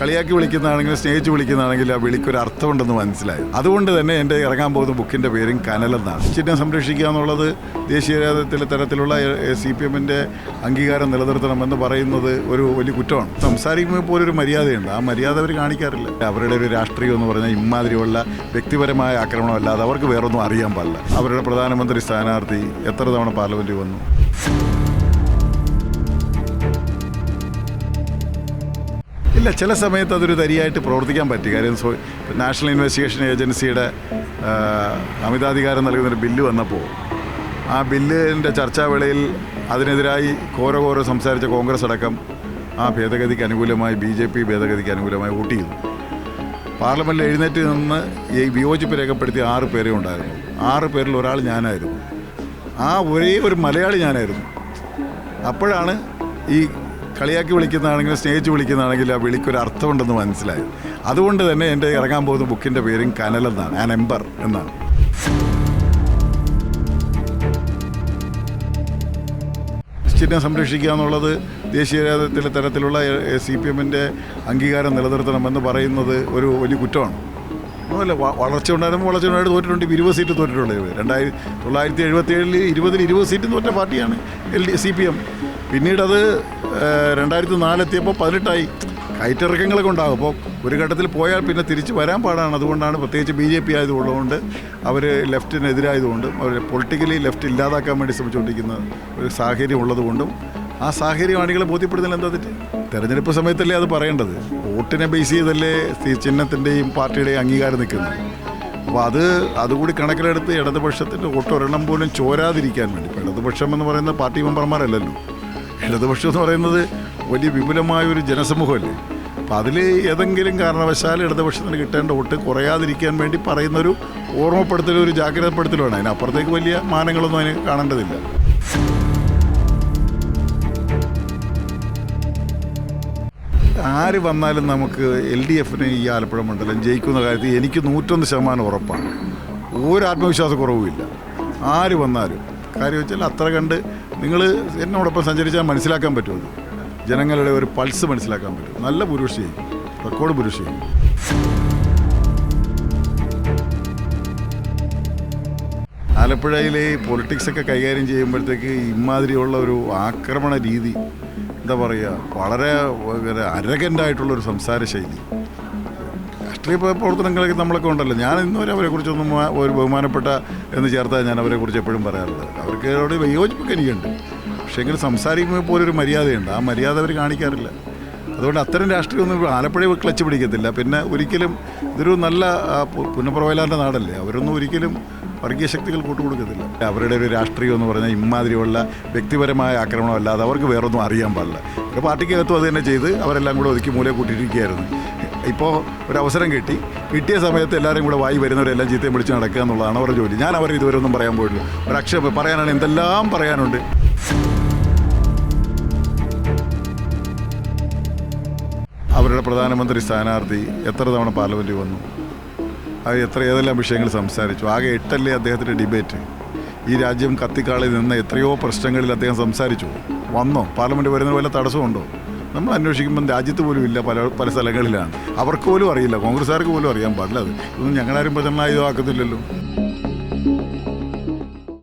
കളിയാക്കി വിളിക്കുന്നതാണെങ്കിലും സ്നേഹിച്ച് വിളിക്കുന്നതാണെങ്കിലും ആ വിളിക്കൊരു അർത്ഥമുണ്ടെന്ന് മനസ്സിലായി. അതുകൊണ്ട് തന്നെ എന്റെ ഇറങ്ങാൻ പോകുന്ന ബുക്കിന്റെ പേരും കനലെന്നാണ് ചിഹ്നം സംരക്ഷിക്കുക എന്നുള്ളത് ദേശീയ തരത്തിലുള്ള സി പി എമ്മിന്റെ അംഗീകാരം നിലനിർത്തണമെന്ന് പറയുന്നത് ഒരു വലിയ കുറ്റമാണ്. സംസാരിക്കുമ്പോൾ പോലും ഒരു മര്യാദയുണ്ട്. ആ മര്യാദ അവർ കാണിക്കാറില്ല. അവരുടെ ഒരു രാഷ്ട്രീയം എന്ന് പറഞ്ഞാൽ ഇമാതിരിയുള്ള വ്യക്തിപരമായ ആക്രമണമല്ലാതെ അവർക്ക് വേറൊന്നും അറിയാൻ പാടില്ല. അവരുടെ പ്രധാനമന്ത്രി സ്ഥാനാർത്ഥി എത്ര തവണ പാർലമെന്റിൽ വന്നു? ഇല്ല ചില സമയത്ത് അതൊരു തരിയായിട്ട് പ്രവർത്തിക്കാൻ പറ്റി. കാര്യം നാഷണൽ ഇൻവെസ്റ്റിഗേഷൻ ഏജൻസിയുടെ അമിതാധികാരം നൽകുന്നൊരു ബില്ല് വന്നപ്പോൾ ആ ബില്ലിന്റെ ചർച്ചാവേളയിൽ അതിനെതിരായി കോരകോര സംസാരിച്ച കോൺഗ്രസ് അടക്കം ആ ഭേദഗതിക്ക് അനുകൂലമായി ബി ജെ പി ഭേദഗതിക്ക് അനുകൂലമായി വോട്ട് ചെയ്തു. പാർലമെന്റിൽ എഴുന്നേറ്റ് നിന്ന് ഈ വിയോജിപ്പ് രേഖപ്പെടുത്തിയ ആറ് പേരേ ഉണ്ടായിരുന്നു. ആറ് പേരിൽ ഒരാൾ ഞാനായിരുന്നു. ആ ഒരേ ഒരു മലയാളി ഞാനായിരുന്നു. അപ്പോഴാണ് ഈ കളിയാക്കി വിളിക്കുന്നതാണെങ്കിലും സ്നേഹിച്ച് വിളിക്കുന്നതാണെങ്കിലും ആ വിളിക്കൊരു അർത്ഥമുണ്ടെന്ന് മനസ്സിലായി. അതുകൊണ്ട് തന്നെ എന്റെ ഇറങ്ങാൻ പോകുന്ന ബുക്കിന്റെ പേരും കനലെന്നാണ് ആൻ എംബർ എന്നാണ്. ചിഹ്നം സംരക്ഷിക്കുക എന്നുള്ളത് ദേശീയ തരത്തിലുള്ള സി പി എമ്മിന്റെ അംഗീകാരം നിലനിർത്തണമെന്ന് പറയുന്നത് ഒരു വലിയ കുറ്റമാണ്. ഒന്നുമല്ല വളർച്ച ഉണ്ടായിരുമ്പോൾ വളർച്ച ഉണ്ടായിട്ട് തോറ്റിട്ടുണ്ട് ഇരുപത് സീറ്റ് തോറ്റിട്ടുള്ളത് രണ്ടായിരത്തി തൊള്ളായിരത്തി എഴുപത്തി ഏഴിൽ ഇരുപതിൽ ഇരുപത് സീറ്റ് തോറ്റ പാർട്ടിയാണ് L D C P M. പിന്നീടത് രണ്ടായിരത്തി നാലെത്തിയപ്പോൾ പതിനെട്ടായി. കയറ്റിറക്കങ്ങളൊക്കെ ഉണ്ടാകും അപ്പോൾ ഒരു ഘട്ടത്തിൽ പോയാൽ പിന്നെ തിരിച്ച് വരാൻ പാടാണ്. അതുകൊണ്ടാണ് പ്രത്യേകിച്ച് ബി ജെ പി ആയതുകൊണ്ട് അവർ ലെഫ്റ്റിനെതിരായതുകൊണ്ട് അവർ പൊളിറ്റിക്കലി ലെഫ്റ്റ് ഇല്ലാതാക്കാൻ വേണ്ടി ശ്രമിച്ചുകൊണ്ടിരിക്കുന്ന ഒരു സാഹചര്യം ഉള്ളതുകൊണ്ടും ആ സാഹചര്യം ആളുകളെ ബോധ്യപ്പെടുന്നില്ല എന്താ തെറ്റ്? തെരഞ്ഞെടുപ്പ് സമയത്തല്ലേ അത് പറയേണ്ടത്. വോട്ടിനെ ബേസ് ചെയ്തല്ലേ ചിഹ്നത്തിന്റെയും പാർട്ടിയുടെയും അംഗീകാരം നിൽക്കുന്നത്? അപ്പോൾ അത് അതുകൂടി കണക്കിലെടുത്ത് ഇടതുപക്ഷത്തിന്റെ ഒട്ടൊരെണ്ണം പോലും ചോരാതിരിക്കാൻ വേണ്ടി. ഇപ്പോൾ ഇടതുപക്ഷം എന്ന് പറയുന്ന പാർട്ടി മെമ്പർമാരല്ലല്ലോ. ഇടതുപക്ഷം എന്ന് പറയുന്നത് വലിയ വിപുലമായ ഒരു ജനസമൂഹമല്ലേ? അപ്പം അതിൽ ഏതെങ്കിലും കാരണവശാൽ ഇടതുപക്ഷത്തിന് കിട്ടേണ്ട വോട്ട് കുറയാതിരിക്കാൻ വേണ്ടി പറയുന്നൊരു ഓർമ്മപ്പെടുത്തലും ഒരു ജാഗ്രതപ്പെടുത്തലുമാണ്. അതിനപ്പുറത്തേക്ക് വലിയ മാനങ്ങളൊന്നും അതിന് കാണേണ്ടതില്ല. ആര് വന്നാലും നമുക്ക് എൽ ഡി എഫിന് ഈ ആലപ്പുഴ മണ്ഡലം ജയിക്കുന്ന കാര്യത്തിൽ എനിക്ക് നൂറ്റൊന്ന് ശതമാനം ഉറപ്പാണ്. ഒരു ആത്മവിശ്വാസ കുറവുമില്ല ആര് വന്നാലും. കാര്യം വെച്ചാൽ അത്ര കണ്ട് നിങ്ങൾ എന്നോടൊപ്പം സഞ്ചരിച്ചാൽ മനസ്സിലാക്കാൻ പറ്റുമത് ജനങ്ങളുടെ ഒരു പൾസ് മനസ്സിലാക്കാൻ പറ്റും നല്ല പുരുഷയും. റെക്കോർഡ് പുരുഷയും. ആലപ്പുഴയിലെ പൊളിറ്റിക്സൊക്കെ കൈകാര്യം ചെയ്യുമ്പോഴത്തേക്ക് ഇമാതിരിയുള്ള ഒരു ആക്രമണ രീതി എന്താ പറയുക വളരെ അരകന്റായിട്ടുള്ളൊരു സംസാര ശൈലി രാഷ്ട്രീയ പ്ര- പ്രവർത്തനങ്ങളൊക്കെ നമ്മളൊക്കെ ഉണ്ടല്ലോ. ഞാൻ ഇന്നുവരെ അവരെക്കുറിച്ചൊന്നും കുറിച്ചൊന്നും ഒരു ബഹുമാനപ്പെട്ട എന്ന് ചേർത്താൽ ഞാൻ അവരെക്കുറിച്ച് എപ്പോഴും പറയാറുണ്ട്. അവർക്ക് അവരോട് വിയോജിപ്പൊക്കെ എനിക്കുണ്ട്. പക്ഷേ എങ്കിലും സംസാരിക്കുമ്പോൾ പോലും ഒരു മര്യാദയുണ്ട്. ആ മര്യാദ അവർ കാണിക്കാറില്ല. അതുകൊണ്ട് അത്തരം രാഷ്ട്രീയമൊന്നും ആലപ്പുഴ ക്ലച്ച് പിടിക്കത്തില്ല. പിന്നെ ഒരിക്കലും ഇതൊരു നല്ല ആ, നാടല്ലേ? അവരൊന്നും ഒരിക്കലും വർഗീയ ശക്തികൾ കൂട്ടുകൊടുക്കത്തില്ല. അവരുടെ ഒരു രാഷ്ട്രീയം എന്ന് പറഞ്ഞാൽ ഇമ്മാതിരിയുള്ള വ്യക്തിപരമായ ആക്രമണമല്ലാതെ അവർക്ക് വേറൊന്നും അറിയാൻ പാടില്ല. ഒരു പാർട്ടിക്കകത്തും അത് തന്നെ ചെയ്ത് അവരെല്ലാം കൂടെ ഒതുക്കി മൂലയെ കൂട്ടിയിരിക്കുകയായിരുന്നു ഇപ്പോൾ ഒരു അവസരം കിട്ടി. കിട്ടിയ സമയത്ത് എല്ലാവരും കൂടെ വായി വരുന്നവരെല്ലാം ചീത്തയും വിളിച്ച് നടക്കുക എന്നുള്ളതാണ് അവരുടെ ജോലി. ഞാൻ അവർ ഇതുവരെ ഒന്നും പറയാൻ പോയിട്ടില്ല. ഒരു അക്ഷരം പറയാനാണ് എന്തെല്ലാം പറയാനുണ്ട്. അവരുടെ പ്രധാനമന്ത്രി സ്ഥാനാർത്ഥി എത്ര തവണ പാർലമെന്റിൽ വന്നു? അവർ എത്ര ഏതെല്ലാം വിഷയങ്ങൾ സംസാരിച്ചു? ആകെ എട്ടല്ലേ അദ്ദേഹത്തിന്റെ ഡിബേറ്റ്? ഈ രാജ്യം കത്തിക്കാളിൽ നിന്ന് എത്രയോ പ്രശ്നങ്ങളിൽ അദ്ദേഹം സംസാരിച്ചു. വന്നോ? പാർലമെന്റ് വരുന്ന വല്ല തടസ്സമുണ്ടോ? നമ്മൾ അന്വേഷിക്കുമ്പം രാജ്യത്ത് പോലും ഇല്ല പല പല സ്ഥലങ്ങളിലാണ്. അവർക്ക് പോലും അറിയില്ല. കോൺഗ്രസ്സുകാർക്ക് പോലും അറിയാൻ പാടില്ല അത്. ഇതൊന്നും ഞങ്ങളാരും പ്രചരണായുധമാക്കുന്നില്ലല്ലോ